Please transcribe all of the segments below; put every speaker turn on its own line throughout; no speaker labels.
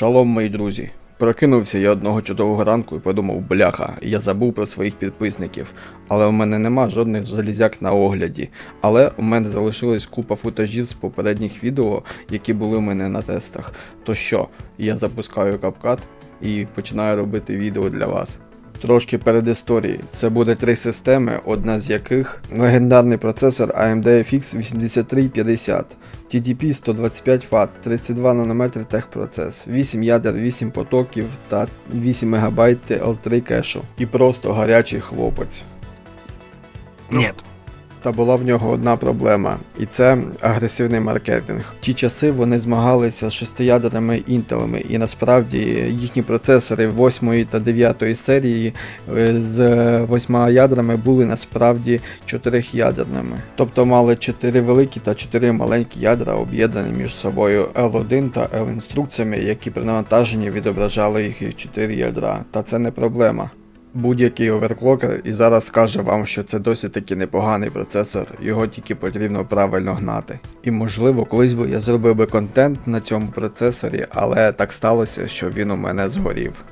Шалом, мої друзі. Прокинувся я одного чудового ранку і подумав, бляха, я забув про своїх підписників. Але у мене нема жодних залізяк на огляді. Але у мене залишилась купа футажів з попередніх відео, які були у мене на тестах. То що, я запускаю капкат і починаю робити відео для вас. Трошки перед історією. Це буде три системи, одна з яких легендарний процесор AMD FX 8350, TDP 125 Вт, 32 нанометри техпроцес, 8 ядер, 8 потоків та 8 МБ L3 кешу. І просто гарячий хлопець.
Нет.
Та була в нього одна проблема, і це агресивний маркетинг. В ті часи вони змагалися з шестиядерними інтелами, і насправді їхні процесори 8 та 9 серії е, з 8 ядрами були насправді 4 ядерними. Тобто мали 4 великі та 4 маленькі ядра об'єднані між собою L1 та L інструкціями, які при навантаженні відображали їх 4 ядра. Та це не проблема. Будь-який оверклокер і зараз скаже вам, що це досить таки непоганий процесор, його тільки потрібно правильно гнати. І можливо, колись би я зробив би контент на цьому процесорі, але так сталося, що він у мене згорів.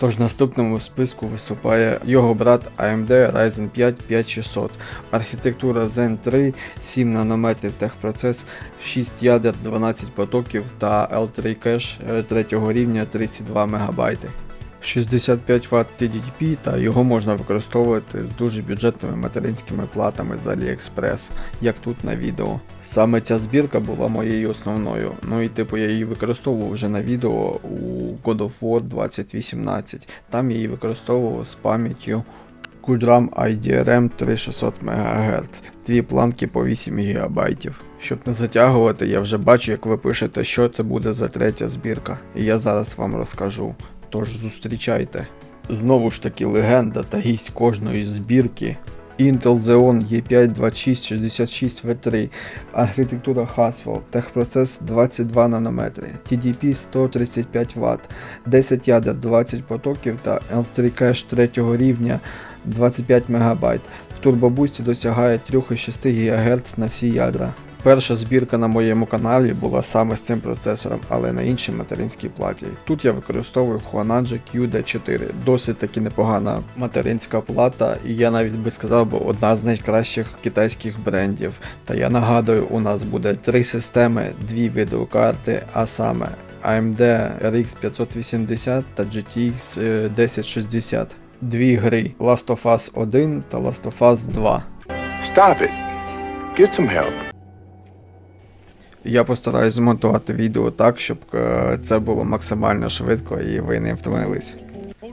Тож в наступному списку виступає його брат AMD Ryzen 5 5600, архітектура Zen 3, 7 нанометрів техпроцес, 6 ядер, 12 потоків та L3 кеш 3 рівня 32 МБ. 65 Вт TDP та його можна використовувати з дуже бюджетними материнськими платами з AliExpress, як тут на відео. Саме ця збірка була моєю основною, ну і типу я її використовував вже на відео у God of War 2018. Там я її використовував з пам'яттю Qdram IDRM 3600 МГц, дві планки по 8 ГБ. Щоб не затягувати, я вже бачу, як ви пишете, що це буде за третя збірка, і я зараз вам розкажу. Тож зустрічайте. Знову ж таки легенда та гість кожної збірки. Intel Xeon E5 2666 V3, архітектура Haswell, техпроцес 22 нанометри, TDP 135 Вт, 10 ядер 20 потоків та L3 кеш 3 рівня 25 МБ. В турбобусті досягає 3,6 ГГц на всі ядра. Перша збірка на моєму каналі була саме з цим процесором, але на іншій материнській платі. Тут я використовую Huananji QD4, досить таки непогана материнська плата, і я навіть би сказав, бо одна з найкращих китайських брендів. Та я нагадую, у нас буде три системи, дві відеокарти, а саме AMD RX 580 та GTX 1060. Дві гри Last of Us 1 та Last of Us 2.
Stop it. Get some help.
Я постараюсь змонтувати відео так, щоб е, це було максимально швидко і ви не втомились.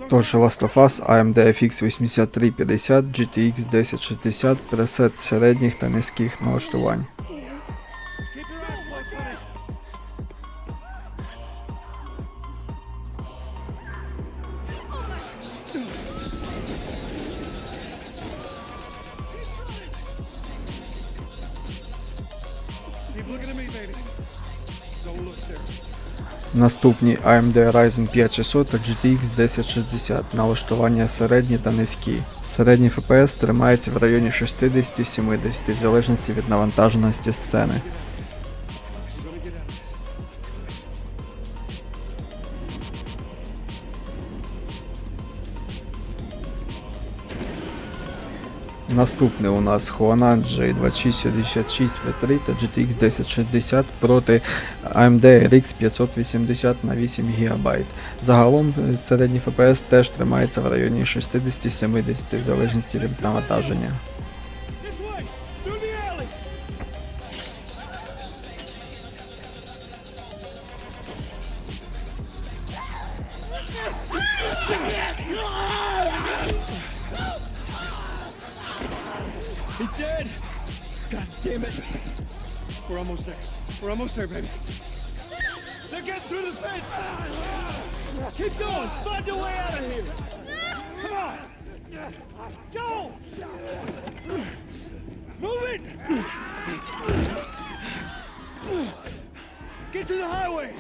Тож Last of Us AMD FX 8350 GTX 1060 пресет середніх та низьких налаштувань. Наступні AMD Ryzen 5600 та GTX 1060 налаштування середні та низькі. Середній FPS тримається в районі 60-70 в залежності від навантаженості сцени. Наступний у нас Huananji 2666 V3 та GTX 1060 проти AMD RX 580 на 8 ГБ. Загалом е, середній FPS теж тримається в районі 60-70 в залежності від навантаження.
God damn it! We're almost there. We're almost there, baby. They're getting through the fence! Keep going! Find your way out of here! Come on! Go! Move it! Get to the highway!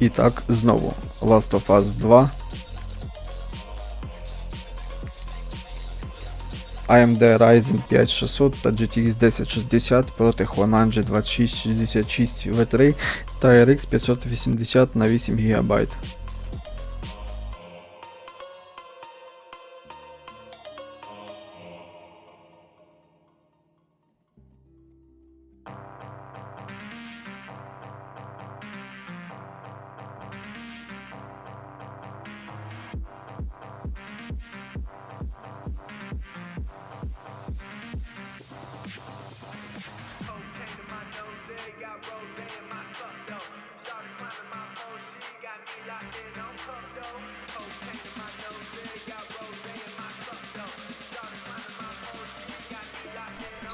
І так, знову Last of Us 2 AMD Ryzen 5600 та GTX 1060 проти Honanji 2666 V3 та RX 580 на 8 ГБ.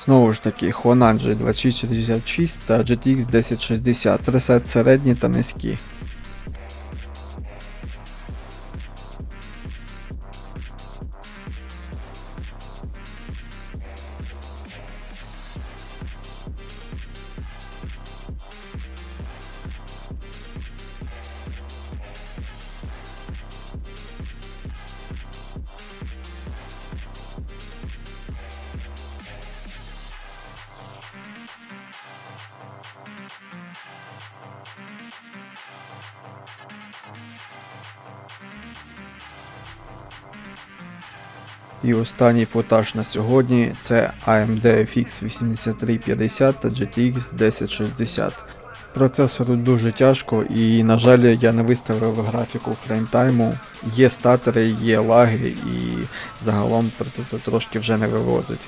Знову ж таки, Honanji 2666 та GTX 1060, ресет середні та низькі. І останній футаж на сьогодні це AMD FX 8350 та GTX 1060. Процесору дуже тяжко і, на жаль, я не виставив графіку фреймтайму. Є статери, є лаги і загалом процесор трошки вже не вивозить.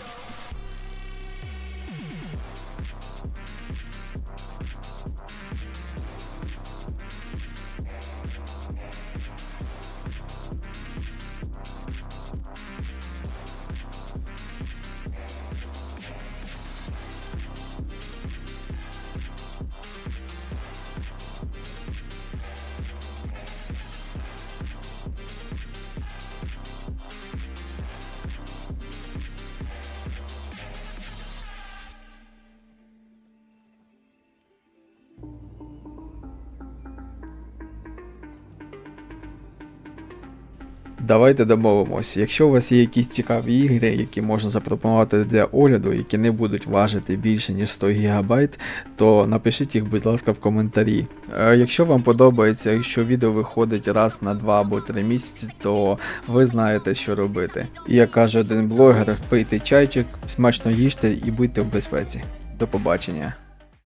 Давайте домовимось. Якщо у вас є якісь цікаві ігри, які можна запропонувати для огляду, які не будуть важити більше ніж 100 ГБ, то напишіть їх, будь ласка, в коментарі. Е, Якщо вам подобається, якщо відео виходить раз на 2 або 3 місяці, то ви знаєте, що робити. І як каже один блогер, пийте чайчик, смачно їжте і будьте в безпеці. До побачення.